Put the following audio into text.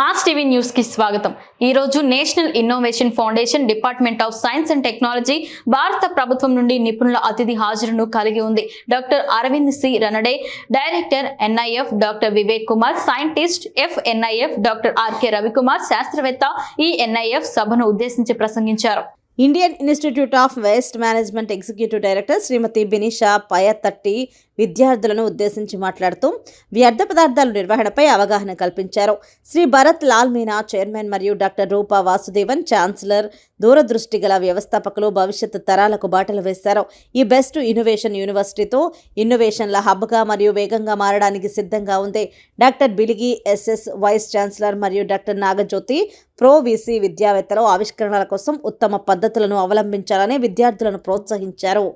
Mass TV న్యూస్కి స్వాగతం. ఈ రోజు national innovation foundation department of science and technology భారత ప్రభుత్వం నుండి నిపుణుల అతిథి హాజరును కలిగి ఉంది. Doctor Aravind C Ranade director NIF doctor Vivek Kumar scientist F NIF doctor R K Ravikumar శాస్త్రవేత్త ఈ ఎన్ఐఎఫ్ సభను ఉద్దేశించి ప్రసంగించారు. Indian institute of waste management executive director Shrimati Binisha Payathatti విద్యార్థులను ఉద్దేశించి మాట్లాడుతూ వ్యర్థ పదార్థాల నిర్వహణపై అవగాహన కల్పించారు. శ్రీ భరత్ లాల్ మీనా చైర్మన్ మరియు డాక్టర్ రూపా వాసుదేవన్ ఛాన్సలర్ దూరదృష్టి గల వ్యవస్థాపకులు భవిష్యత్ తరాలకు బాటలు వేశారు. ఈ బెస్ట్ ఇన్నోవేషన్ యూనివర్సిటీతో ఇన్నోవేషన్ల హబ్గా మరియు వేగంగా మారడానికి సిద్ధంగా ఉంది. Doctor Biligi S S vice chancellor మరియు డాక్టర్ నాగజ్యోతి ప్రో వీసీ విద్యావేత్తలు ఆవిష్కరణల కోసం ఉత్తమ పద్ధతులను అవలంబించాలని విద్యార్థులను ప్రోత్సహించారు.